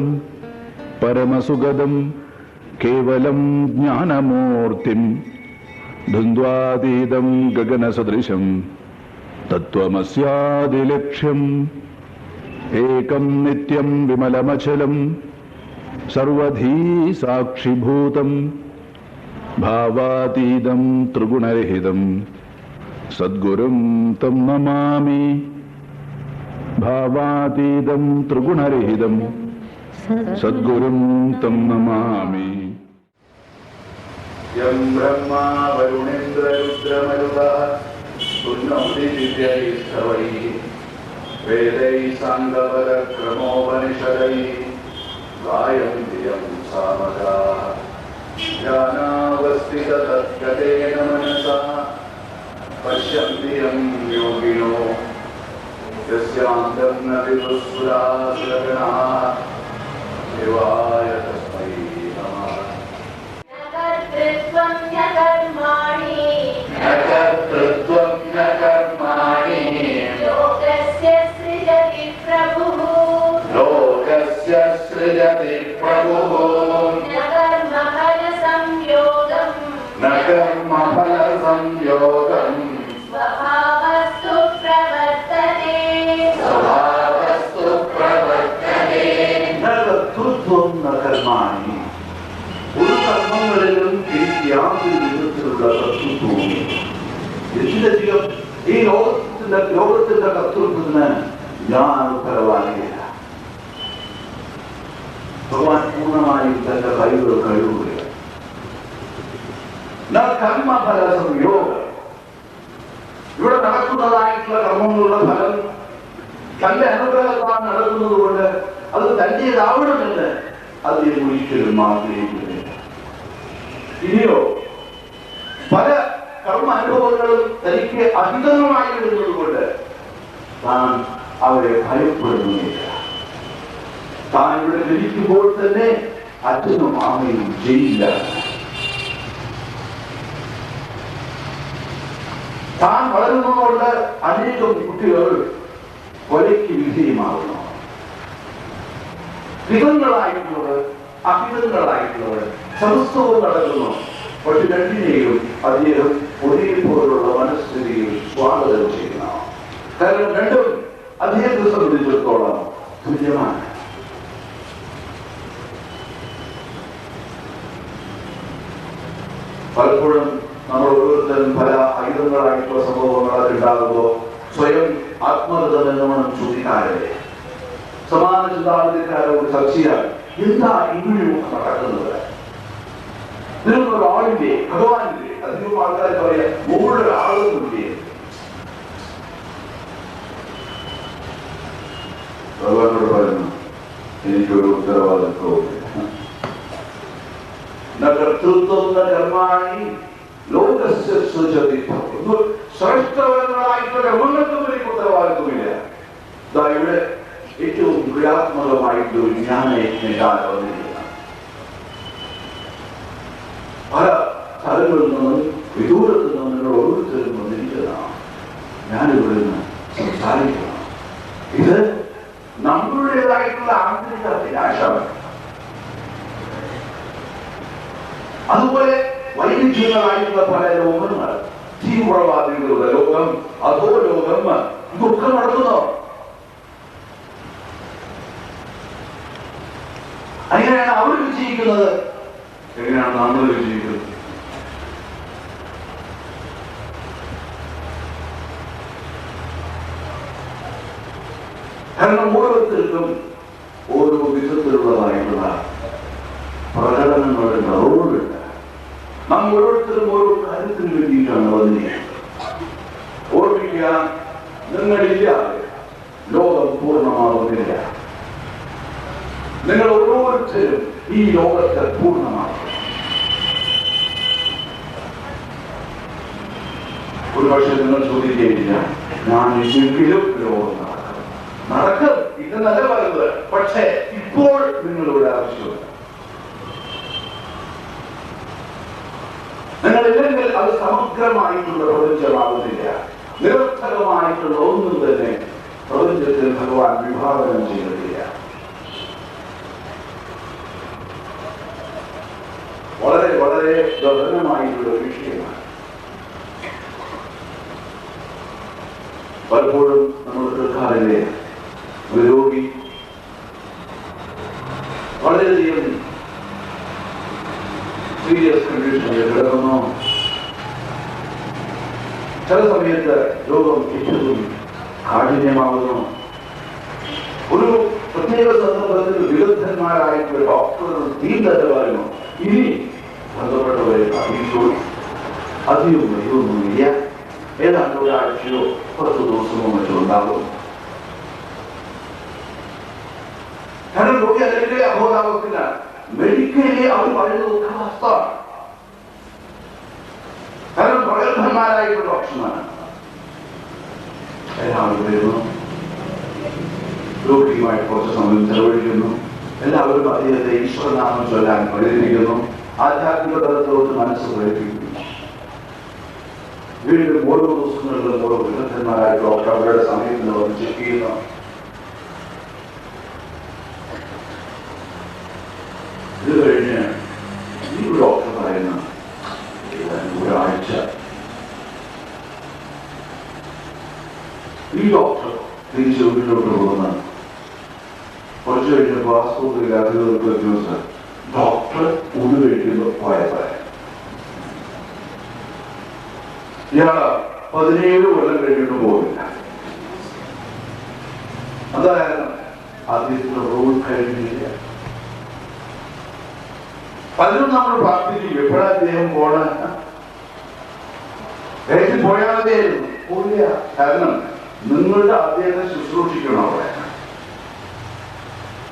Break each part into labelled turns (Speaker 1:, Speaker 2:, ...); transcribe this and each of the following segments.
Speaker 1: ബ്രഹ്മാനന്ദം പരമസുഗതം കേവലം ജ്ഞാനമൂർത്തിം ദ്വന്ദ്വാതീതം ഗഗനസദൃശം തത്വമസ്യാദിലക്ഷ്യം ഏകം നിത്യം വിമലമചലം സർവധീ സാക്ഷിഭൂതം ഭാവാതീതം ത്രിഗുണരഹിതം സദ്ഗുരും തം നമാമി ഭാവാതീതം ത്രിഗുണരഹിതം சத்குரும் தம் நமாமி. யம் பிரம்மா வருணேந்திர ருத்ரமருதா சுண்ணமுதிதிவ்யைஸ்தவை வேதை சாங்கவர கிரமோபனிஷதை गायन्ति यं सामगा ज्ञानावस्थिततत्कतेन मनसा पश्यन्ति यं योगिनो. यस्यान्तं
Speaker 2: कर्तृत्वं न कर्माणि
Speaker 1: न कर्तृत्वं न कर्माणि
Speaker 2: लोकस्य सृजति प्रभुः।
Speaker 1: लोकस्य सृजते प्रभुः।
Speaker 2: कर्मफल संयोगम्
Speaker 1: न
Speaker 3: कर्मफल संयोगम् കർമാണി ഒരു കർമ്മങ്ങളിലും എനിക്ക് യാതൊരു വിധത്തിലുള്ള കർത്തൃത്വവും എന്തിനധികം ഈ ലോകത്തിന്റെ ലോകത്തിന്റെ കർത്തൃത്വത്തിന് ഞാൻ ഉത്തരവാദിയല്ല ഭഗവാൻ പൂർണമായും തന്റെ കഴിവുകൾ കഴിവുകയാണ് ന കർമ്മഫല സംയോഗം ഇവിടെ നടക്കുന്നതായിട്ടുള്ള കർമ്മങ്ങളുടെ ഫലം തന്റെ അനുഗ്രഹത്താൽ നടക്കുന്നത് കൊണ്ട് അത് തന്റേതാവണമെന്ന് അതിൽ ഒരിക്കലും ആഗ്രഹിക്കുന്നില്ല ഇനിയോ പല കർമ്മ അനുഭവങ്ങളും തനിക്ക് അധികമായി വരുന്നത് കൊണ്ട് താൻ അവരെ ഭയപ്പെടുന്നില്ല. താൻ ഇവിടെ ജനിക്കുമ്പോൾ തന്നെ അച്ഛനും അമ്മയും ജയില്ല. താൻ വളരുന്നതുകൊണ്ട് അനേകം കുട്ടികൾ കൊലയ്ക്ക് വിധേയമാകുന്നു. ഹിതങ്ങളായിട്ടുള്ളത് അഭിതങ്ങളായിട്ടുള്ളത് സമസ്തവും നടക്കുന്നു. പക്ഷെ രണ്ടിനെയും അദ്ദേഹം ഒരേപോലുള്ള മനസ്ഥിതിയിൽ സ്വാഗതം ചെയ്യുന്ന. കാരണം രണ്ടും അദ്ദേഹത്തെ സംബന്ധിച്ചിടത്തോളം തുല്യമാണ്. പലപ്പോഴും നമ്മൾ ഓരോരുത്തരും പല ആയുധങ്ങളായിട്ടുള്ള സംഭവങ്ങളൊക്കെ ഉണ്ടാകുമ്പോൾ സ്വയം ആത്മഗതം എന്നോണം ചോദിക്കാറില്ലേ സമാന ചിന്താഗതിക്കാരോട് ചർച്ച ചെയ്യാൻ എന്താ ഇങ്ങനെയൊക്കെ നടക്കുന്നത്? ഇതിനൊന്നും ഒരാളില്ലേ ഭഗവാനില്ലേ? അധികം ആൾക്കാർ പറയാം മുകളിൽ ആളൊന്നുമില്ലേ? ഭഗവാനോട് പറയുന്നു എനിക്കൊരു ഉത്തരവാദിത്വവും ന കർത്തൃത്വം കർമാണി ലോകസ്യ ഇത് ശ്രേഷ്ഠപരങ്ങളായിട്ടുള്ള കർമ്മങ്ങൾക്കും എനിക്ക് ഉത്തരവാദിത്വമില്ല. ദാ ഇവിടെ ഏറ്റവും ക്രിയാത്മകമായിട്ടൊരു ജ്ഞാനയജ്ഞകാല വന്നിരിക്കുന്നത് പല സ്ഥലങ്ങളിൽ നിന്നും വിദൂരത്ത് നിന്നും ഓരോരുത്തരും വന്നിരിക്കുന്നതാണ്. ഞാനിവിടെ നിന്ന് സംസാരിക്കണം ഇത് നമ്മളുടേതായിട്ടുള്ള ആന്തരിക അഭിലാഷമാണ്. അതുപോലെ വൈവിധ്യങ്ങളായിട്ടുള്ള പല ലോകങ്ങൾ തീവ്രവാദികളുടെ ലോകം അതോ ലോകം ഇതൊക്കെ നടക്കുന്നു അങ്ങനെയാണ് അവർ രുചിയിക്കുന്നത് എങ്ങനെയാണ് നമ്മൾ രുചിയിക്കുന്നത് കാരണം ഓരോരുത്തർക്കും ഓരോ വിധത്തിലുള്ളതായിട്ടുള്ള പ്രകടനങ്ങളുടെ റോളുണ്ട് നാം ഓരോരുത്തരും ഓരോ കാര്യത്തിന് വേണ്ടിയിട്ടാണ് വന്നിരിക്കുന്നത് ഓർമ്മിക്കുക നിങ്ങളില്ല. ലോകം പൂർണമാകുന്നില്ല. നിങ്ങൾ ഓരോരുത്തരും ഈ ലോകത്തെ പൂർണമാക്കും ഒരുപക്ഷെ നിങ്ങൾ ചോദിക്കുകയില്ല ഞാൻ ഇല്ലെങ്കിലും ലോകം നടക്കും. നടക്കും ഇത് നല്ല പറയുന്നത് പക്ഷേ ഇപ്പോൾ നിങ്ങളുടെ ആവശ്യമില്ല. നിങ്ങൾ ഇല്ലെങ്കിൽ അത് സമഗ്രമായിട്ടുള്ള പ്രപഞ്ചമാകുന്നില്ല. നിരർത്ഥകമായിട്ടുള്ള ഒന്നും തന്നെ പ്രപഞ്ചത്തിൽ ഭഗവാൻ വിഭാവനം ചെയ്യുന്നില്ല. ഗഹനമായിട്ടുള്ള ഒരു വിഷയമാണ്. പലപ്പോഴും നമ്മൾ കേൾക്കാറില്ലേ ഒരു രോഗി വളരെയധികം സീരിയസ് കണ്ടീഷനിൽ കിടക്കുന്നു ചില സമയത്ത് രോഗം ഏറ്റവും കാഠിന്യമാകുന്നു ഒരു പ്രത്യേക സന്ദർഭത്തിൽ വിദഗ്ധന്മാരായിട്ടുള്ള ഡോക്ടറുകൾ ടീം തന്നെ പറയുന്നു ഇനി ബന്ധപ്പെട്ടവരെ അറിയിച്ചോളൂ അധികം വൈകൊന്നുമില്ല ഏതാണ്ട് ഒരാഴ്ചയോ പത്ത് ദിവസമോ മറ്റോ ഉണ്ടാകും കാരണം രോഗി അല്ലെങ്കിൽ അബോധാവസ്ഥയില്ല മെഡിക്കലി അവർ പറയുന്നത് ഒക്കെ വാസ്തവമാണ് കാരണം പ്രഗത്ഭന്മാരായിട്ടുള്ള ഡോക്ടർമാരാണ് എല്ലാവരും വരുന്നു രോഗിയുമായി കുറച്ച് സമയം ചെലവഴിക്കുന്നു. എല്ലാവരും അദ്ദേഹത്തെ ഈശ്വരനാമം ചൊല്ലാൻ പ്രേരിപ്പിക്കുന്നു. ആധ്യാത്മിക തലത്തിലോട്ട് മനസ്സ് പ്രേരിപ്പിക്കുന്നു. വീണ്ടും ഓരോ ദിവസങ്ങളിലും ഓരോ വിദഗ്ധന്മാരായ ഡോക്ടർ അവരുടെ സമയത്ത് വന്ന് ചെക്ക് ചെയ്യുന്നു. ഇത് കഴിഞ്ഞ് ഈ ഡോക്ടർ പറയുന്ന ഏതാനും ഒരാഴ്ച ഈ ഡോക്ടർ തിരിച്ച് വീട്ടിലോട്ട് പോകുന്ന കുറച്ച് കഴിഞ്ഞപ്പോൾ അധികൃതർക്ക് ന്യൂസ് ഡോക്ടർ ഊണ് കഴിക്കുമ്പോൾ പോയ ഇയാൾ പതിനേഴ് കൊല്ലം കഴിഞ്ഞിട്ട് പോകില്ല അതായത് അദ്ദേഹത്തിന്റെ റോൾ കഴിഞ്ഞില്ല. പലരും നമ്മൾ പ്രാർത്ഥിക്കും എപ്പോഴാ അദ്ദേഹം പോണ? പോയാൽ കാരണം നിങ്ങളുടെ അദ്ദേഹത്തെ ശുശ്രൂഷിക്കണം അവിടെ.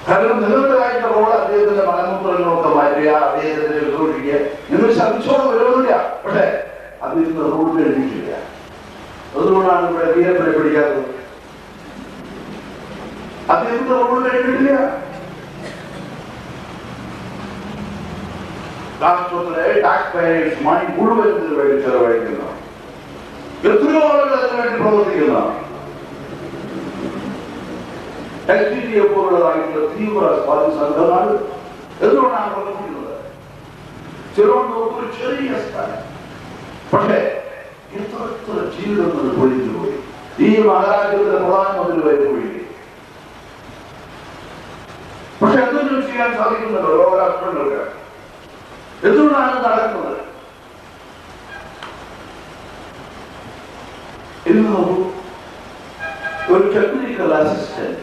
Speaker 3: കാരണം നിങ്ങളുടേതായിട്ട് റോൾ അദ്ദേഹത്തിന്റെ മലമൂത്രങ്ങളൊക്കെ മാറ്റുക അദ്ദേഹത്തിന്റെ ശുശ്രൂഷിക്കുക നിങ്ങൾ ശ്രമിച്ചോളം വരുന്നില്ല പക്ഷേ അദ്ദേഹത്തിന്റെ റോൾ എഴുതിയിട്ടില്ല. അതുകൊണ്ടാണ് ഇവിടെ വീരപ്പനെ പിടിക്കാത്തത്. അദ്ദേഹത്തിന്റെ റോൾ കഴിഞ്ഞിട്ടില്ല രാഷ്ട്രത്തിലെ ടാക്സ് പേയേഴ്സ് മണി മുഴുവൻ ചെലവഴിക്കുന്ന. എത്രയോ ആളുകൾ അതിനു വേണ്ടി പ്രവർത്തിക്കുന്ന. ഡിയെ പോലുള്ളതായിട്ടുള്ള തീവ്ര സ്വാധീന സംഘമാണ് എന്തുകൊണ്ടാണ് പ്രവർത്തിക്കുന്നത് തിരുവനന്തപുരത്ത് ഒരു ചെറിയ സ്ഥലം പക്ഷേ എത്ര എത്ര ജീവിതങ്ങൾ പൊളിഞ്ഞു പോയി. ഈ മഹാരാജ്യത്തിന്റെ പ്രധാനമന്ത്രി വരെ പോയി. പക്ഷെ എന്തെങ്കിലും ചെയ്യാൻ സാധിക്കുന്നുണ്ടോ? ലോകരാഷ്ട്രങ്ങൾക്ക് എന്തുകൊണ്ടാണ് നടക്കുന്നത്? ഇന്ന് ഒരു ടെക്നിക്കൽ അസിസ്റ്റന്റ്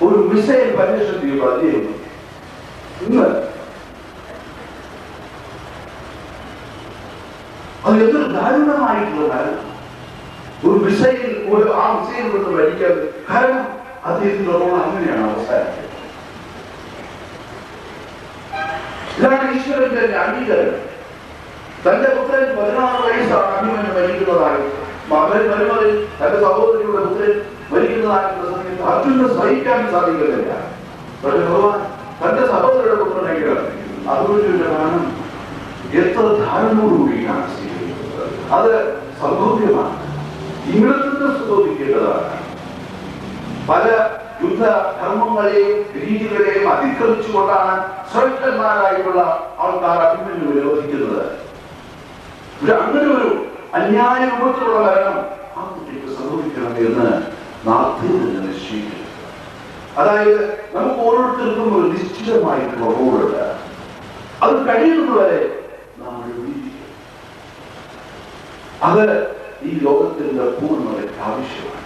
Speaker 3: ഒരു മിസൈൽ പരീക്ഷ ചെയ്യുമ്പോൾ അദ്ദേഹം ഇന്ന് അത് എന്തൊരു ദാരുണമായിട്ടുള്ള കാരണം ഒരു മിസൈൽ ഒരു ആ മിസൈൽ കൊണ്ട് മരിക്കാതെ കാരണം അദ്ദേഹത്തിന്റെ റോൾ അങ്ങനെയാണ് അവസാനിച്ചത് ഇതാണ് ഈശ്വരന്റെ അംഗീകാരം തന്റെ പുത്രൻ പതിനാറ് വയസ്സാണ് അഭിമന്യു മരിക്കുന്നതായി മകൻ മരുമകൻ തന്റെ സഹോദരിയുടെ പുത്രൻ മരിക്കുന്നതായിട്ടുള്ള സമയത്ത് അർജുന് സഹിക്കാൻ സാധിക്കുന്നില്ല. പക്ഷെ ഭഗവാൻ തന്റെ സഹോദരിയുടെ പുത്രനെങ്കിലും അതുകൊണ്ടില്ല കാരണം എത്ര ധാരണയോടുകൂടിയാണ് സ്വീകരിക്കുന്നത്. അത് സംഭവ്യമാണ് ഇംഗ്ലണ്ടിന് സംഭവിക്കേണ്ടതാണ് പല യുദ്ധ ധർമ്മങ്ങളെയും രീതികളെയും അതിക്രമിച്ചുകൊണ്ടാണ് ശ്രേഷ്ഠന്മാരായിട്ടുള്ള ആൾക്കാർ അഭിമന്യു വിരോധിക്കുന്നത്. അങ്ങനെ ഒരു അന്യായ രൂപത്തിലുള്ള മരണം ആ കുട്ടിക്ക് സംഭവിക്കണം എന്ന് നാട്ടിൽ നിന്ന് നിശ്ചയിക്കുന്നത് അതായത് നമുക്ക് ഓരോരുത്തർക്കും ഒരു നിശ്ചിതമായിട്ടുള്ള റോളുണ്ട് അത് കഴിയുന്നതുവരെ നമ്മൾ ജീവിക്കും അത് ഈ ലോകത്തിന്റെ പൂർണതയ്ക്ക് ആവശ്യമാണ്.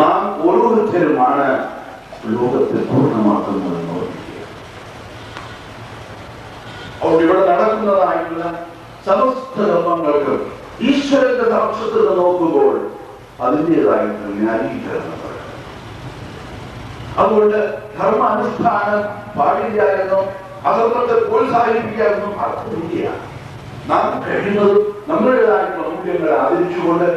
Speaker 3: നാം ഓരോരുത്തരുമാണ് ലോകത്തെ പൂർണമാക്കുന്നതെന്ന് ഓർമ്മിക്കുക. അതുകൊണ്ട് ഇവിടെ നടക്കുന്നതായിട്ടുള്ള സമസ്ത ധർമ്മങ്ങൾക്ക് ഈശ്വരന്റെ സാക്ഷ്യത്തിൽ നിന്ന് നോക്കുമ്പോൾ അതിന്റെതായിട്ടുള്ള ന്യായീകരണം അതുകൊണ്ട് ധർമ്മ അനുഷ്ഠാനം പാടില്ല എന്നും അധർമ്മത്തെ പ്രോത്സാഹിപ്പിക്കാമെന്നും അർത്ഥമില്ല നാം കഴിയുന്നതും നമ്മളുടേതായിട്ടുള്ള മൂല്യങ്ങളെ ആദരിച്ചുകൊണ്ട്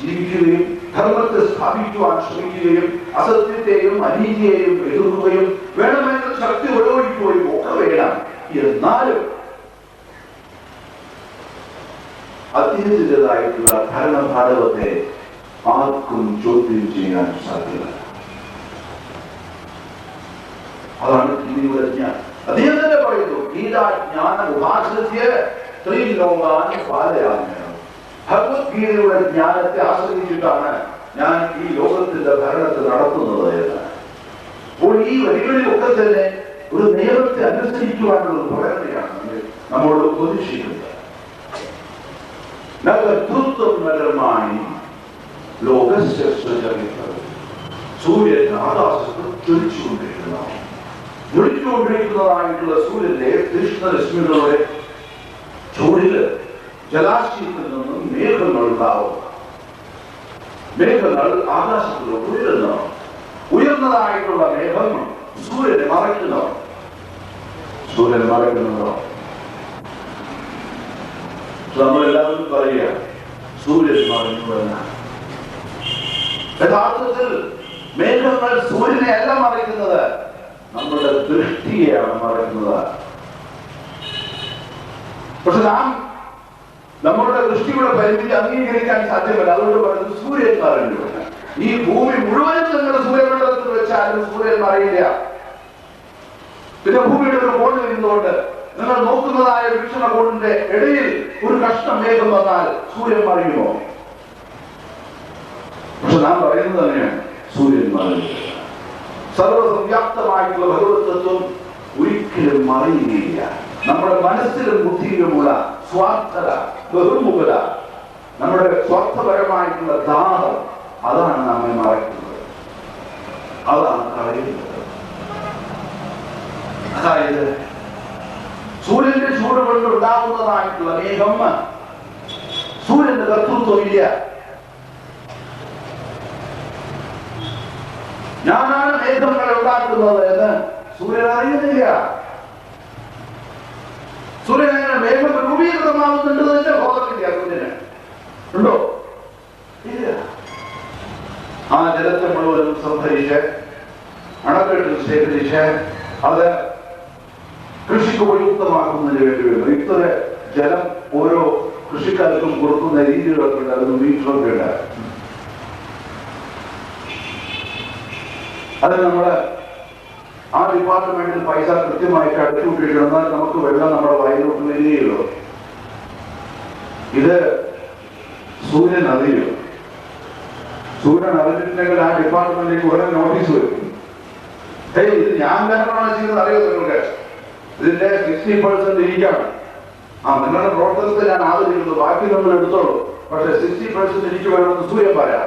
Speaker 3: ജീവിക്കുകയും ധർമ്മത്തെ സ്ഥാപിക്കുവാൻ ശ്രമിക്കുകയും അസത്യത്തെയും അനീതിയെയും എതിർക്കുകയും വേണമെന്ന ശക്തി ഉപയോഗിക്കുകയും ഒക്കെ വേണം. എന്നാലും അദ്ദേഹത്തിന്റെതായിട്ടുള്ള ഭരണഭാരവത്തെ ആർക്കും ചോദ്യം ചെയ്യാൻ സാധ്യമല്ല. അതാണ് ഇവിടെ ഞാൻ അദ്ദേഹം തന്നെ പറയുന്നു ലോകാൻ പാലയാഞ്ഞത് ഭഗവത്ഗീതയുടെ ജ്ഞാനത്തെ ആശ്രയിച്ചിട്ടാണ് ഞാൻ ഈ ലോകത്തിന്റെ ഭരണത്തെ നടത്തുന്നത് എന്ന്. അപ്പോൾ ഈ വരികളിലൊക്കെ തന്നെ ഒരു നിയമത്തെ അനുസരിക്കുവാനുള്ള ഒരു പ്രേരണയാണ് നമ്മെ- നമ്മോട് ഉപദേശിക്കുന്നത് നഗതൃത്വം നഗരമായി ലോകസ്യ സഞ്ചരിക്കുന്നത് സൂര്യൻ ആകാശത്ത് ജ്വലിച്ചുകൊണ്ടിരിക്കുന്നു ജ്വലിച്ചുകൊണ്ടിരിക്കുന്നതായിട്ടുള്ള സൂര്യന്റെ കൃഷ്ണരശ്മികളുടെ ചൂടിൽ ജലാശയത്തിൽ നിന്നും മേഘങ്ങൾ ഉണ്ടാവും. മേഘങ്ങൾ ആകാശത്തിലോട്ട് ഉയരുന്നു. ഉയർന്നതായിട്ടുള്ള മേഘം സൂര്യനെ മറയ്ക്കുന്നു. സൂര്യനെ മറയ്ക്കുന്നുണ്ടോ? നമ്മളെല്ലാവരും പറയുക സൂര്യൻ മറഞ്ഞു എന്നാണ് യഥാർത്ഥത്തിൽ മേഘങ്ങൾ സൂര്യനെ അല്ല മറയ്ക്കുന്നത് നമ്മുടെ ദൃഷ്ടിയെയാണ് മറയ്ക്കുന്നത്. പക്ഷെ നാം നമ്മളുടെ ദൃഷ്ടിയുടെ പരിമിതി അംഗീകരിക്കാൻ സാധ്യമല്ല. അതുകൊണ്ട് പറയുന്നത് സൂര്യൻ മറഞ്ഞു ഈ ഭൂമി മുഴുവനും നിങ്ങൾ സൂര്യമണ്ഡലത്തിൽ വെച്ചാലും സൂര്യൻ മറയില്ല. പിന്നെ ഭൂമിയുടെ ഒരു കോണിൽ ഇരുന്നുകൊണ്ട് നിങ്ങൾ നോക്കുന്നതായ വീക്ഷണകോണിന്റെ ഇടയിൽ ഒരു കഷ്ണം വേഗം വന്നാൽ സൂര്യൻ മറിയുമോ? പക്ഷെ നാം പറയുന്നത് തന്നെയാണ് സൂര്യൻ മറിയുക സർവസംവ്യാപ്തമായിട്ടുള്ള ഭഗവത് ഒരിക്കലും മറിയുകയില്ല. നമ്മുടെ മനസ്സിലും ബുദ്ധിയിലുമുള്ള സ്വാർത്ഥത ബഹുമുഖത നമ്മുടെ സ്വാർത്ഥപരമായിട്ടുള്ള ദാഹം അതാണ് നമ്മെ മറയ്ക്കുന്നത്. അതാണ് കളയുന്നത്. അതായത് സൂര്യന്റെ ചൂട് കൊണ്ട് ഉണ്ടാകുന്നതായിട്ടുള്ള മേഘം സൂര്യന്റെ കർത്തൃത്വം ഇല്ല ഞാനാണ് മേഘങ്ങളെ ഉണ്ടാക്കുന്നത് എന്ന് സൂര്യൻ അറിയുന്നില്ല. സൂര്യൻ അങ്ങനെ മേഘം രൂപീകൃതമാവുന്നുണ്ട് തന്നെ ബോധമില്ല സൂര്യന് ഉണ്ടോ? ഇല്ല. ആ ജലത്തെ മുഴുവനും സംഭരിച്ച് അണക്കെട്ടിൽ ശേഖരിച്ച് അത് കൃഷിക്ക് ഉപയുക്തമാക്കുന്നതിന് വേണ്ടി വരുന്നു. ഇത്ര ജലം ഓരോ കൃഷിക്കാർക്കും കൊടുക്കുന്ന രീതികളൊക്കെ ഉണ്ട് അത് മീറ്ററൊക്കെ ഉണ്ട് അത് നമ്മൾ ആ ഡിപ്പാർട്ട്മെന്റിൽ പൈസ കൃത്യമായിട്ട് അടച്ചു വിട്ടിട്ടുണ്ടെന്നാൽ നമുക്ക് വെള്ളം നമ്മുടെ വയലോട്ട് വരികയുള്ളൂ. ഇത് സൂര്യൻ അറിയും. സൂര്യൻ അറിഞ്ഞിട്ടുണ്ടെങ്കിൽ ആ ഡിപ്പാർട്ട്മെന്റിലേക്ക് ഉടനെ നോട്ടീസ് വരും. ഇത് ഞാൻ തന്നെയാണ് ചെയ്തത് അറിയോ നിങ്ങൾക്ക്? ഇതിന്റെ സിക്സ്റ്റി പെർസെന്റ് ഇരിക്കാം ആ നിങ്ങളുടെ പ്രവർത്തനത്തിൽ ഞാൻ ആദരിക്കുന്നു. ബാക്കി നമ്മൾ എടുത്തോളൂ. പക്ഷെ സിക്സ്റ്റി പെർസെന്റ് എനിക്ക് വേണമെന്ന് സൂര്യൻ പറയാം.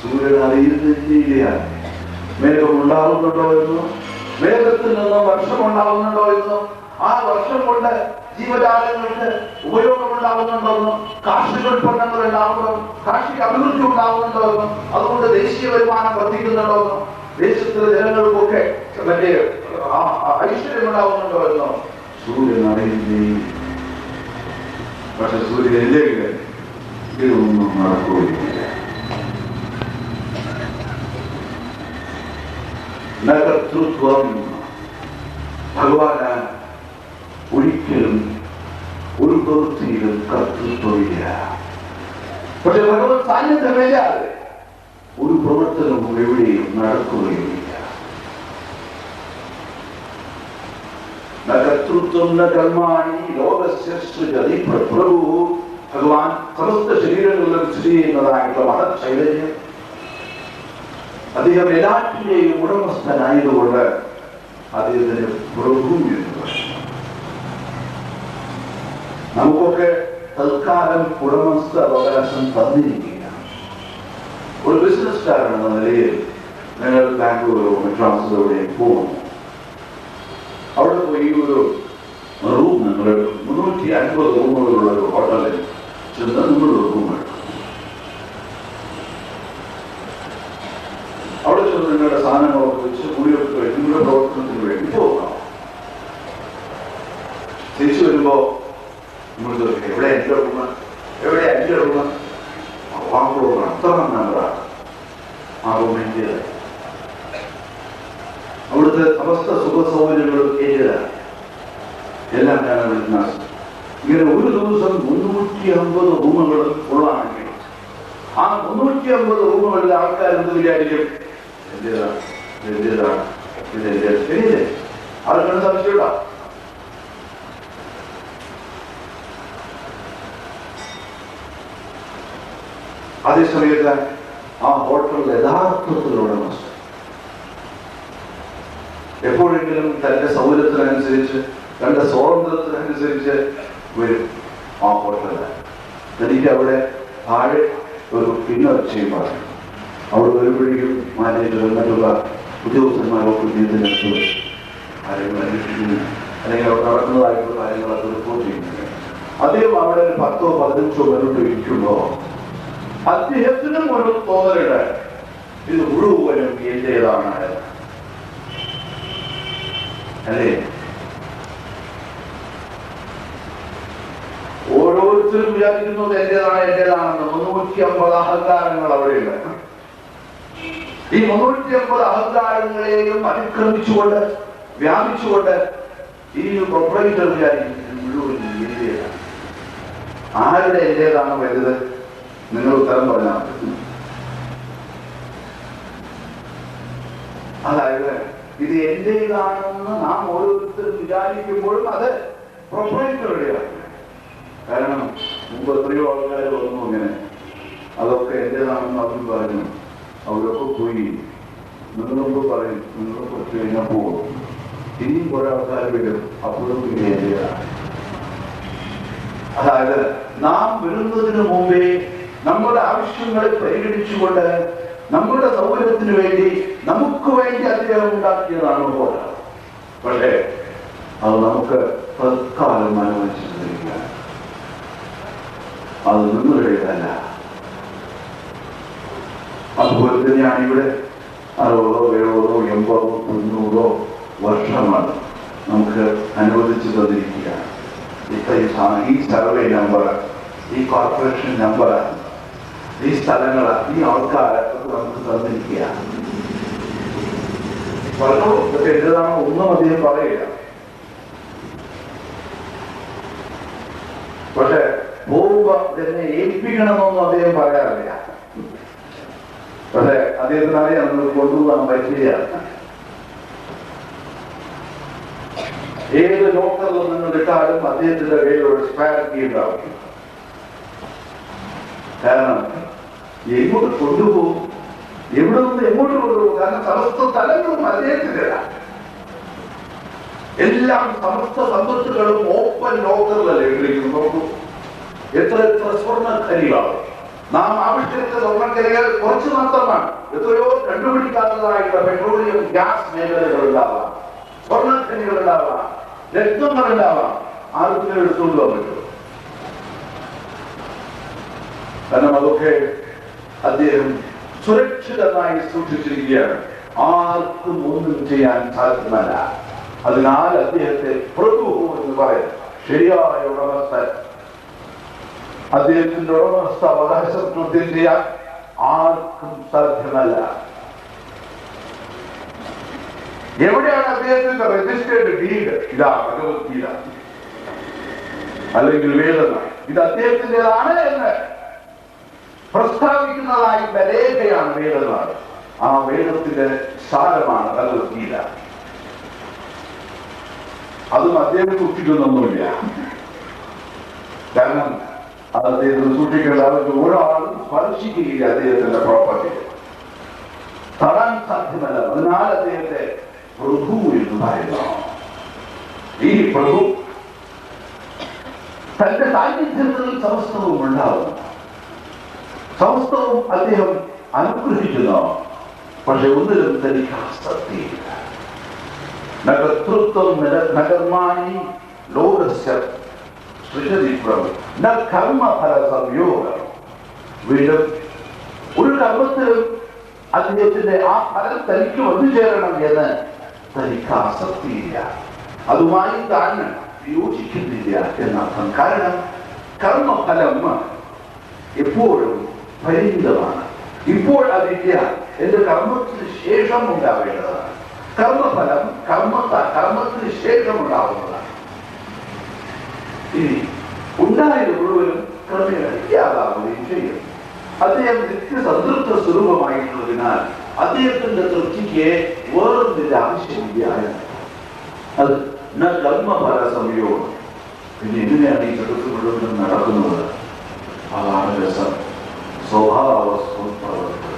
Speaker 3: സൂര്യൻ അറിയുന്നില്ല മേഘം ഉണ്ടാകുന്നുണ്ടോ എന്നും? മേഘത്തിൽ നിന്ന് വർഷം ഉണ്ടാകുന്നുണ്ടോ എന്നും? ആ വർഷം കൊണ്ട് ജീവജാലങ്ങൾക്ക് ഉപയോഗമുണ്ടാകുന്നുണ്ടോ എന്നും? കാർഷിക ഉൽപ്പന്നങ്ങൾ ഉണ്ടാകുന്നു കാർഷിക അഭിവൃദ്ധി ഉണ്ടാവുന്നുണ്ടോ എന്നും? അതുകൊണ്ട് ദേശീയ വരുമാനം വർദ്ധിക്കുന്നുണ്ടോ എന്നും? ദേശത്തിലെ ജനങ്ങൾക്കൊക്കെ മറ്റേ ആ- ആ ഐശ്വര്യം ഉണ്ടാകുന്നുണ്ടോ എന്നോ സൂര്യൻ അറിയുന്നേ പക്ഷെ സൂര്യൻ ഇല്ലെങ്കിൽ ഇതൊന്നും നടക്കുകയില്ല നകർത്തൃത്വം ഭഗവാന് ഒരിക്കലും ഒരു പ്രവൃത്തിയിലും കർത്തൃത്വമില്ല. പക്ഷെ ഭഗവത് സാന്നിധ്യമില്ലാതെ ഒരു പ്രവർത്തനവും എവിടെയും നടക്കുകയുമില്ല നകർത്തൃത്വം ന കർമാണി ലോകസ്യ സൃജതി പ്രഭു ഭഗവാൻ സമസ്ത ശരീരങ്ങളിലും സ്ഥിതി ചെയ്യുന്നതായിട്ടുള്ള മഹത് ചൈതന്യം അദ്ദേഹം എല്ലാറ്റിന്റെയും ഉടമസ്ഥനായതുകൊണ്ട് അദ്ദേഹത്തിന് പ്രഭു നമുക്കൊക്കെ തൽക്കാലം ഉടമസ്ഥ അവകാശം തന്നിരിക്കുകയാണ്. ഒരു ബിസിനസ്സുകാരൻ എന്ന നിലയിൽ നിങ്ങൾ ബാംഗ്ലൂരോ മെട്രാസിലോ എവിടെയും പോകുന്നു. അവിടെ പോയി ഒരു റൂം നിങ്ങൾ മുന്നൂറ്റി അൻപത് റൂമുകളുള്ള ഒരു ഹോട്ടലിൽ ചെന്ന് നിങ്ങളൊരു റൂം എടുക്കും അവിടെ ചെന്ന് നിങ്ങളുടെ സാധനങ്ങളൊക്കെ വെച്ച് കുടിയൊക്കെ നൂറ്റി അമ്പത് റൂമുകളിൽ ആൾക്കാരെന്ന് വിചാരിക്കും? എന്റേതാണ് എന്റേതാണ് ഇത് എന്റെ ശരിയല്ലേ? ആളുകൾ സംശയമുണ്ടോ? അതേസമയത്ത് ആ ഹോട്ടലിലെ യഥാർത്ഥത്തിലുള്ള നഷ്ടം എപ്പോഴെങ്കിലും തന്റെ സൗകര്യത്തിനനുസരിച്ച് തന്റെ സ്വാതന്ത്ര്യത്തിനനുസരിച്ച് വരും ആ ഹോട്ടലിൽ തനിക്ക് അവിടെ താഴെ ഒരു ഇന്നർ ചേംബർ അവിടെ വരുമ്പോഴേക്കും മാനേജർ എന്നിട്ടുള്ള ഉദ്യോഗസ്ഥന്മാരൊക്കെ ജീവിതത്തിനകത്ത് കാര്യങ്ങൾ അന്വേഷിക്കുന്നു അല്ലെങ്കിൽ അവിടെ നടക്കുന്നതായിട്ടുള്ള കാര്യങ്ങളൊക്കെ റിപ്പോർട്ട് ചെയ്യുന്നു അദ്ദേഹം അവിടെ ഒരു പത്തോ പതിനഞ്ചോ മിനിറ്റ് ഇരിക്കുമ്പോ അദ്ദേഹത്തിനും ഒരു തോന്നലുണ്ട്. ഇത് മുഴുവനും എന്റേതാണ് അല്ലേ? ഓരോരുത്തരും വിചാരിക്കുന്നത് എന്റേതാണ് എന്റേതാണെന്ന്. മുന്നൂറ്റി അമ്പത് അഹങ്കാരങ്ങൾ അവിടെയുണ്ട്. ഈ മുന്നൂറ്റി അമ്പത് അഹങ്കാരങ്ങളെയും അതിക്രമിച്ചുകൊണ്ട് വ്യാപിച്ചുകൊണ്ട് ഈ പ്രൊപ്പറേറ്റർ വിചാരിക്കുന്നത് മുഴുവൻ എന്റേതാണ് ആരുടെ എന്റേതാണ് വലുത്? നിങ്ങൾ ഉത്തരം പറഞ്ഞാൽ അതായത് ഇത് എന്റേതാണെന്ന് നാം ഓരോരുത്തരും വിചാരിക്കുമ്പോഴും അത് പ്രൊപ്പറേറ്ററുടെയാണ്. കാരണം മുമ്പ് എത്രയോ ആൾക്കാർ വന്നു അങ്ങനെ. അതൊക്കെ എന്റേതാണെന്ന് അവർ പറഞ്ഞു അവരൊക്കെ പോയി. നിങ്ങളൊക്കെ പറയും നിങ്ങൾ കുറച്ച് കഴിഞ്ഞാൽ പോകും ഇനിയും കുറെ ആൾക്കാർ വരും. അപ്പോഴും പിന്നെ അതായത് നാം വരുന്നതിന് മുമ്പേ നമ്മുടെ ആവശ്യങ്ങളെ പരിഗണിച്ചുകൊണ്ട് നമ്മുടെ സൗകര്യത്തിന് വേണ്ടി നമുക്ക് വേണ്ടി അദ്ദേഹം ഉണ്ടാക്കിയതാണ് പോലെ. പക്ഷേ അത് നമുക്ക് തൽക്കാലം അനുവദിച്ചിട്ടില്ല. അത് നിങ്ങളുടേതല്ല അതുപോലെ തന്നെയാണ് ഇവിടെ അറുപതോ എഴുപതോ എൺപതോ തൊണ്ണൂറോ വർഷമാണ് നമുക്ക് അനുവദിച്ചു തന്നിരിക്കുകയാണ്. ഇപ്പം ഈ സർവേ നമ്പർ ഈ കോർപ്പറേഷൻ നമ്പർ ഈ സ്ഥലങ്ങൾ ഈ ആൾക്കാരൊക്കെ നമുക്ക് തന്നിരിക്കുകയാണ്. പറഞ്ഞു ഇതൊക്കെ എന്റേതാണോ ഒന്നും അധികം പറയില്ല. പക്ഷെ പോവുക ഇതിനെ ഏൽപ്പിക്കണമെന്നൊന്നും അദ്ദേഹം പറയാറില്ല. പക്ഷെ അദ്ദേഹത്തിന് അറിയാം നമ്മൾ കൊണ്ടുപോകാൻ പറ്റില്ല. ഏത് ലോക്കറിൽ നിന്ന് വിട്ടാലും അദ്ദേഹത്തിന്റെ കയ്യിൽ ഒരു കാരണം എങ്ങോട്ട് കൊണ്ടുപോകും? എവിടെ നിന്ന് എങ്ങോട്ട് കൊണ്ടുപോകും? കാരണം സമസ്ത തലങ്ങളും അദ്ദേഹത്തിന്റെതാണ് എല്ലാം സമസ്ത സമ്പത്തുകളും ഓപ്പൺ ലോക്കറിലല്ലേ ഇട്ടിരിക്കുന്നു നോക്കൂ. എത്ര എത്ര സ്വർണഖനികളാണ് നാം ആവിഷ്കരിച്ച സ്വർണഖനികൾ കുറച്ച് മാത്രമാണ്. എത്രയോ കണ്ടുപിടിക്കാത്തതായിട്ടുള്ള പെട്രോളിയം ഗ്യാസ് മേഖലകൾ ഉണ്ടാവാം. സ്വർണഖനികൾ ഉണ്ടാവാം. രക്തങ്ങൾ ഉണ്ടാവാം. ആർക്കും എടുത്തുകൊണ്ട് പറ്റും കാരണം അതൊക്കെ അദ്ദേഹം സുരക്ഷിതമായി സൂക്ഷിച്ചിരിക്കുകയാണ്. ആർക്കും ഒന്നും ചെയ്യാൻ സാധ്യമല്ല അതിനാൽ അദ്ദേഹത്തെ പ്രഭു എന്ന് പറയാം ശരിയായ ഉടമസ്ഥൻ അദ്ദേഹത്തിന്റെ ഉടമസ്ഥ അവകാശം ചോദ്യം ചെയ്യാൻ ആർക്കും സാധ്യമല്ല. എവിടെയാണ് അദ്ദേഹത്തിന്റെ രജിസ്റ്റേർഡ് ഡീഡ് ഇതാ ഭഗവത്ഗീത അല്ലെങ്കിൽ വേദന. ഇത് അദ്ദേഹത്തിന്റെതാണ് എന്ന് പ്രസ്താവിക്കുന്നതായി രേഖയാണ് വേദന. ആ വേദത്തിന്റെ സാരമാണ് ഭഗവത്ഗീത അതും അദ്ദേഹം കുത്തിക്കുന്നൊന്നുമില്ല. കാരണം അത് അദ്ദേഹത്തിന് സൂക്ഷിക്കേണ്ട ആവശ്യം ഒരാളും സ്പർശിക്കുകയില്ല അദ്ദേഹത്തിന്റെ പ്രോപ്പർട്ടി തൊടാൻ സാധ്യമല്ല അതിനാൽ അദ്ദേഹത്തെ പ്രഭു എന്ന് പറയുന്നു ഈ പ്രഭു തന്റെ സാന്നിധ്യത്തിൽ സമസ്തവും ഉണ്ടാവുന്നു സമസ്തവും അദ്ദേഹം അനുഗ്രഹിക്കുന്നു പക്ഷെ ഒന്നിലും തനിക്ക് ആസക്തിയില്ല. നകർത്തൃത്വം നകർമാണി ലോകസ്യ പ്രഭു ന കർമ്മഫല സംയോഗം വീണ്ടും ഒരു കർമ്മത്തിലും അദ്ദേഹത്തിന്റെ ആ ഫലം തനിക്ക് വന്നു ചേരണം എന്ന് തനിക്ക് ആസക്തിയില്ല. അതുമായി താൻ യോജിക്കുന്നില്ല എന്നർത്ഥം. കാരണം കർമ്മഫലം എപ്പോഴും പരിമിതമാണ്. ഇപ്പോൾ അതില്ല എന്റെ കർമ്മത്തിന് ശേഷം ഉണ്ടാവേണ്ടതാണ്. കർമ്മഫലം കർമ്മത്ത കർമ്മത്തിന് ശേഷം ഉണ്ടാവുന്നതാണ്. ഇനി ഉണ്ടായത് മുഴുവനും ക്രമേണ ഇല്ലാതാവുകയും ചെയ്യും. അദ്ദേഹം നിത്യസംതൃപ്ത സ്വരൂപമായിട്ടുള്ളതിനാൽ അദ്ദേഹത്തിന്റെ തൃപ്തിക്ക് വേറൊന്നിന്റെ ആവശ്യമില്ല അത് കർമ്മഫല സംയോഗം പിന്നെ എങ്ങനെയാണ് ഈ ജഗത്ത് മുഴുവൻ നടക്കുന്നത്? അതാണ് രസം. സ്വഭാവ പ്രവർത്തനം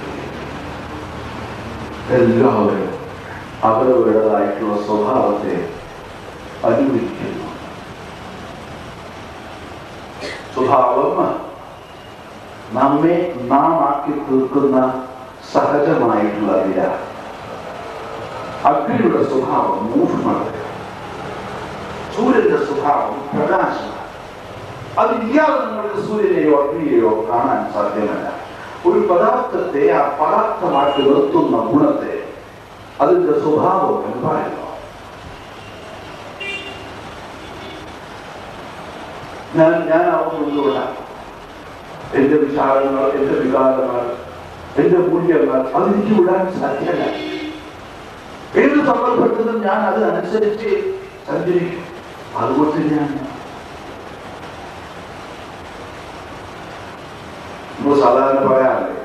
Speaker 3: എല്ലാവരും അവരവരുടേതായിട്ടുള്ള സ്വഭാവത്തെ അനുകരിക്കുന്നു സ്വഭാവം നമ്മെ നാം ആക്കി തീർക്കുന്ന സഹജമായിട്ടുള്ള വില. അഗ്നിയുടെ സ്വഭാവം മൂഷ്മത സൂര്യന്റെ സ്വഭാവം പ്രകാശം അതില്ലാതെ നിങ്ങൾക്ക് സൂര്യനെയോ അഗ്നിയെയോ കാണാൻ സാധ്യമല്ല. ഒരു പദാർത്ഥത്തെ ആ പദാർത്ഥമാക്കി നിർത്തുന്ന ഗുണത്തെ അതിന്റെ സ്വഭാവം എന്ന് പറയുന്നു. ഞാൻ ഞാൻ അവന്നുകൊള്ള എന്റെ വിചാരങ്ങൾ എന്റെ വികാരങ്ങൾ എന്റെ മൂല്യങ്ങൾ അതെനിക്ക് വിടാൻ സാധ്യല്ല ഏത് സമ്മർദ്ദത്തിലും ഞാൻ അതിനനുസരിച്ച് സഞ്ചരിക്കും. അതുകൊണ്ട് ഞാൻ നമ്മൾ സാധാരണ പറയാറില്ലേ?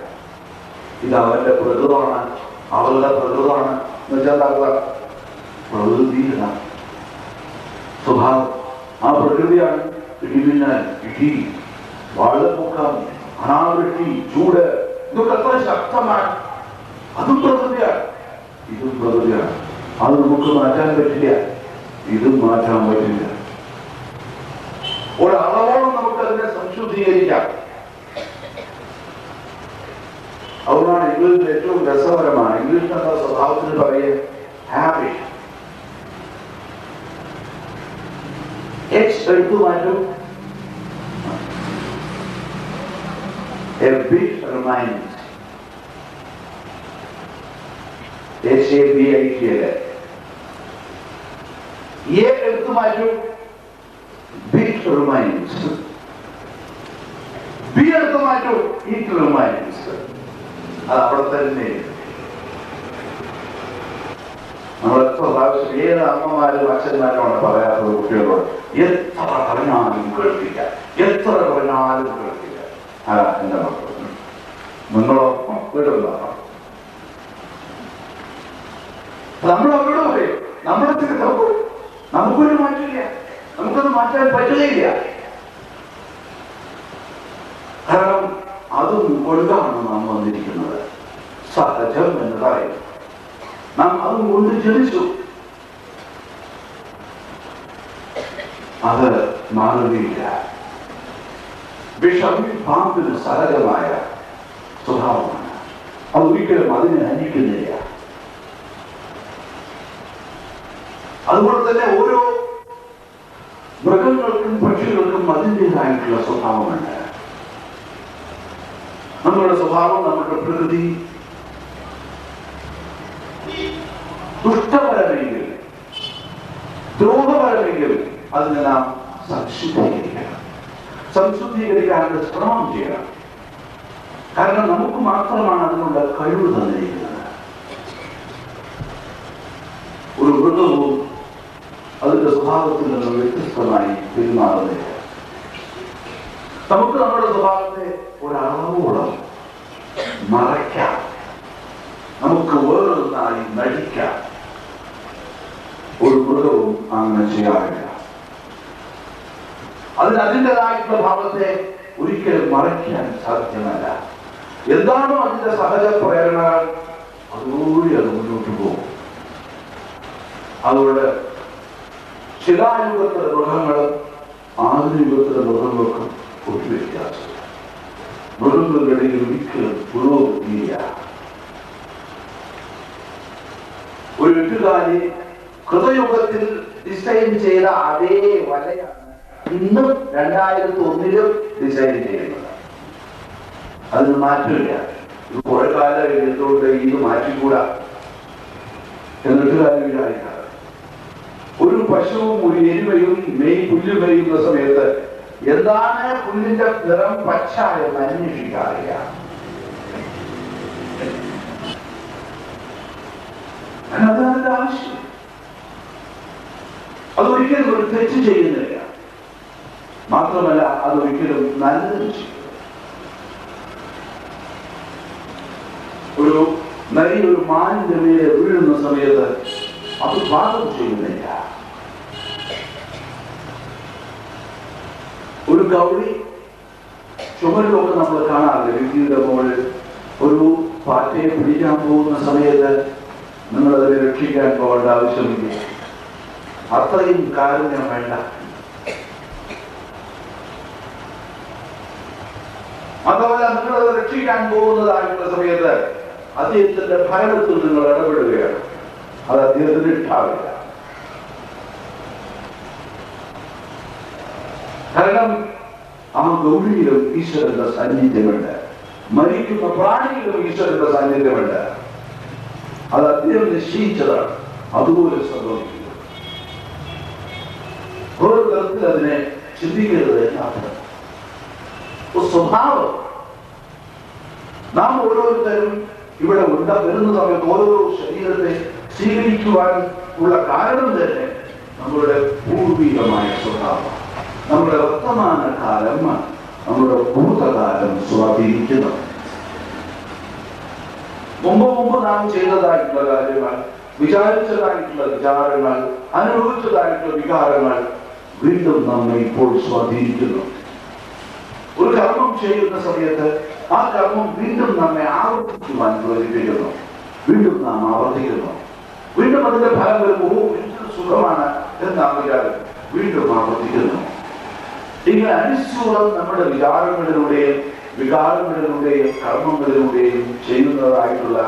Speaker 3: ഇത് അവന്റെ പ്രകൃതമാണ് അവളുടെ പ്രകൃതമാണ്. എന്ന് വെച്ചാൽ എന്താ പ്രകൃതിയിലാണ്. സ്വഭാവം. ആ പ്രകൃതിയാണ് ഇടിമിന്നൽ ഇടി വാഴപ്പൊക്കം അനാവൃഷ്ടി ചൂട് ഇതൊക്കെ എത്ര ശക്തമാണ് അതും പ്രകൃതിയാണ് ഇതും പ്രകൃതിയാണ് അത് നമുക്ക് മാറ്റാൻ പറ്റില്ല ഇതും മാറ്റാൻ പറ്റില്ല ഒരളവോളം നമുക്ക് അതിനെ സംശുദ്ധീകരിക്കാം അതുകൊണ്ടാണ് ഇംഗ്ലീഷിൽ ഏറ്റവും രസകരമാണ് ഇംഗ്ലീഷ് എന്ന സ്വഭാവത്തിന് പറയുക ഹാബിറ്റ് എച്ച് എടുത്തു മാറ്റും A bit reminds. H A B I T L. എ എടുത്തു മാറ്റും? ബിറ്റ് റിമൈൻസ് ബി എടുത്തു മാറ്റും? ഇറ്റ് റിമൈൻസ് അത് അവിടെ തന്നെ. നമ്മൾ എത്ര പ്രാവശ്യം ഏത് അമ്മമാരും അച്ഛന്മാരും ആണ് പറയാത്തത് കുട്ടികളോട്? എത്ര പറഞ്ഞാലും കേൾപ്പിക്കാം. എത്ര പറഞ്ഞാലും എന്റെ മക്കൾ വീടുള്ളതാണോ നമ്മൾ അവരോട് പറയും. നമ്മളെ നമുക്ക് നമുക്കൊരു മാറ്റില്ല നമുക്കത് മാറ്റാൻ പറ്റുകയില്ല. കാരണം അതും കൊണ്ടാണ് നാം വന്നിരിക്കുന്നത്. സഹജം എന്ന് പറയും. നാം അതും കൊണ്ട് ജനിച്ചു. അത് മാറുകയില്ല. വിഷം പാമ്പിന് സഹജമായ സ്വഭാവമാണ്. അത് ഒരിക്കലും അതിനെ ഹനിക്കുന്നില്ല. അതുപോലെ തന്നെ ഓരോ മൃഗങ്ങൾക്കും പക്ഷികൾക്കും അതിന്റെതായിട്ടുള്ള സ്വഭാവമുണ്ട്. നമ്മുടെ സ്വഭാവം നമ്മുടെ പ്രകൃതി ദുഷ്ടപരമെങ്കിൽ ദ്രോഹപരമെങ്കിൽ അതിനെ നാം സംശുദ്ധീകരിക്കാനുള്ള ശ്രമം ചെയ്യണം. കാരണം നമുക്ക് മാത്രമാണ് അതിനുള്ള കഴിവ് തന്നിരിക്കുന്നത്. ഒരു മൃഗവും അതിന്റെ സ്വഭാവത്തിൽ നിന്ന് വ്യത്യസ്തമായി പെരുമാറുന്നില്ല നമുക്ക് നമ്മുടെ സ്വഭാവത്തെ ഒരളവോളം മറയ്ക്കാം. നമുക്ക് വേറൊന്നായി നടിക്കാം. ഒരു മൃഗവും അങ്ങനെ ചെയ്യാറില്ല. അതിന് അതിന്റെതായിട്ടുള്ള ഭാവത്തെ ഒരിക്കലും മറയ്ക്കാൻ സാധ്യമല്ല. എന്താണോ അതിന്റെ സഹജ പ്രേരണകൾ അതുകൂടി അത് മുന്നോട്ട് പോകും. അതുകൊണ്ട് ശിലായുഗത്തിലെ മൃഗങ്ങളും ആധുനികത്തിലെ മൃഗങ്ങൾക്കും ഒരു വ്യത്യാസം മൃഗങ്ങളുടെ ഒരിക്കലും പുരോഗതിയില്ല ഒരു എട്ടുകാലി കൃതയുഗത്തിൽ ഡിസൈൻ ചെയ്ത അതേ വലയാണ്. ഇന്നും രണ്ടായിരത്തി ഒന്നിലും ഡിസൈൻ ചെയ്യുന്നത് അതിന് മാറ്റമില്ല. ഇത് കുറെ കാലം എന്തുകൊണ്ട് ഇത് മാറ്റിക്കൂടാ. എന്നിട്ട് കാര്യം വിചാരിക്കാം ഒരു പശുവും ഒരു എരുമയും മെയ് പുല്ല് മെയ്യുന്ന സമയത്ത് എന്താണ് പുല്ലിന്റെ നിറം പച്ച എന്ന് അന്വേഷിക്കാറില്ല. അതൊരിക്കലും ഒരു തെറ്റ് ചെയ്യുന്നില്ല. മാത്രമല്ല അതൊരിക്കലും നല്ലത് ഒരു നരി ഒരു മാനിന്റെ മേലെ വീഴുന്ന സമയത്ത് അത് പാകം ചെയ്യുന്നില്ല. ഒരു കൗളി ചുമരിലൊക്കെ നമ്മൾ കാണാറില്ല? വ്യക്തിയുടെ മുകളിൽ ഒരു പാറ്റയെ പിടിക്കാൻ പോകുന്ന സമയത്ത് നിങ്ങൾ അതിനെ രക്ഷിക്കാൻ പോകേണ്ട ആവശ്യമില്ല. അത്രയും കാരുണ്യം വേണ്ട. മാത്രമല്ല നിങ്ങൾ രക്ഷിക്കാൻ പോകുന്നതായിട്ടുള്ള സമയത്ത് അദ്ദേഹത്തിന്റെ ഭരണത്തിൽ നിങ്ങൾ ഇടപെടുകയാണ്. അത് അദ്ദേഹത്തിന് ഇഷ്ടാവില്ല. കാരണം ആ ഗൗരിയിലും ഈശ്വരന്റെ സാന്നിധ്യമുണ്ട്. മരിക്കുന്ന പ്രാണിയിലും ഈശ്വരന്റെ സാന്നിധ്യമുണ്ട്. അത് അദ്ദേഹം നിശ്ചയിച്ചതാണ്. അതുപോലെ സംഭവിക്കുന്നു. ഓരോ തരത്തിൽ അതിനെ ചിന്തിക്കരുത് ഒരു സ്വഭാവം. നാം ഓരോരുത്തരും ഇവിടെ ഉണ്ട വരുന്ന സമയത്ത് ഓരോ ശരീരത്തെ സ്വീകരിക്കുവാൻ ഉള്ള കാരണം തന്നെ നമ്മുടെ പൂർവികമായ സ്വഭാവം. നമ്മുടെ വർത്തമാന കാലം നമ്മുടെ ഭൂതകാലം സ്വാധീനിക്കുന്നു. മുമ്പ് മുമ്പ് നാം ചെയ്തതായിട്ടുള്ള കാര്യങ്ങൾ വിചാരിച്ചതായിട്ടുള്ള വിചാരങ്ങൾ അനുഭവിച്ചതായിട്ടുള്ള വികാരങ്ങൾ വീണ്ടും നമ്മെ ഇപ്പോൾ സ്വാധീനിക്കുന്നു. ഒരു കർമ്മം ചെയ്യുന്ന സമയത്ത് ആ കർമ്മം വീണ്ടും നമ്മെ ആവർത്തിക്കുവാൻ പ്രേരിപ്പിക്കുന്നു. വീണ്ടും നാം ആവർത്തിക്കുന്നു. വീണ്ടും അതിന്റെ ഫലം വരുമ്പോൾ "ഓ, എന്തൊരു സുഖമാണ് എന്നാണ് വിചാരം വീണ്ടും ആവർത്തിക്കുന്നു. ഇങ്ങനെ അനുസൂളം നമ്മുടെ വികാരങ്ങളിലൂടെയും വികാരങ്ങളിലൂടെയും കർമ്മങ്ങളിലൂടെയും ചെയ്യുന്നതായിട്ടുള്ള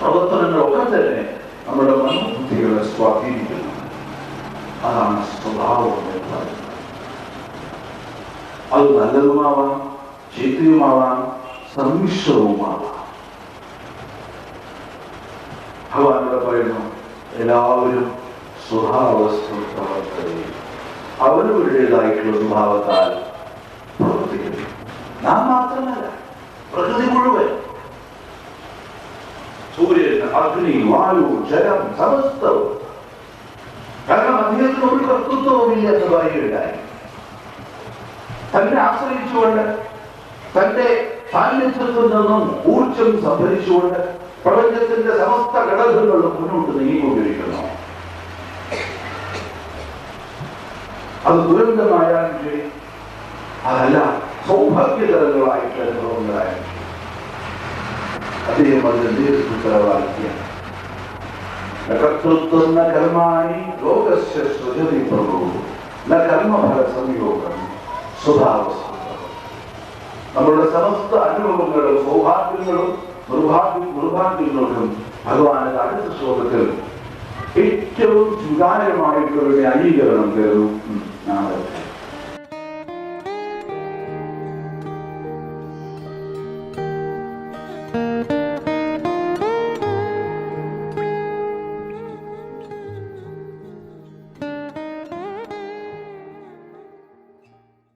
Speaker 3: പ്രവർത്തനങ്ങളൊക്കെ തന്നെ നമ്മുടെ മനോബുദ്ധികളെ സ്വാധീനിക്കുന്നു. അതാണ് സ്വഭാവം എന്ന് പറയുന്നത്. അത് നല്ലതുമാവാം ചീത്തയുമാവാം സമ്മിശ്രവുമാവാം. ഭഗവാനോട് പറയുന്നു എല്ലാവരും സ്വഭാവസ്ഥ പ്രവർത്തനയും അവരവരുടേതായിട്ടുള്ള സ്വഭാവത്താൽ പ്രവർത്തിക്കുന്നു. നാം മാത്രമല്ല പ്രകൃതി മുഴുവൻ. സൂര്യൻ അഗ്നി വായു ജലം സമസ്തവും. കാരണം അദ്ദേഹത്തിന് ഒരു കർത്തൃത്വവുമില്ല പറയുകയുണ്ടായി. തന്നെ ആശ്രയിച്ചുകൊണ്ട് തന്റെ സാന്നിധ്യത്തിൽ നിന്നും ഊർജം സംഭരിച്ചുകൊണ്ട് പ്രപഞ്ചത്തിന്റെ സമസ്ത ഘടകങ്ങളും മുന്നോട്ട് നീങ്ങിക്കൊണ്ടിരിക്കുന്നു. അത് ദുരന്തമായാലും ശരി അതല്ല സൗഭാഗ്യകരങ്ങളായിട്ടുള്ള അനുഭവങ്ങളായാലും ശരി. അദ്ദേഹം അതിന്റെ ഉത്തരവാദിത്യം. കർത്തൃത്വം കർമാണി ലോകസ്യ സൃജതി പ്രഭു കർമ്മഫല സംയോഗം. സ്വഭാവസ്ഥ നമ്മളുടെ സമസ്ത അനുഭവങ്ങളും സൗഭാഗ്യങ്ങളും നിർഭാഗ്യ നിർഭാഗ്യങ്ങൾക്കും ഭഗവാന്റെ അടുത്ത ശ്ലോകത്തിൽ ഏറ്റവും സ്വീകാര്യമായിട്ടുള്ള അംഗീകരണം തരുന്നു. നാളെ.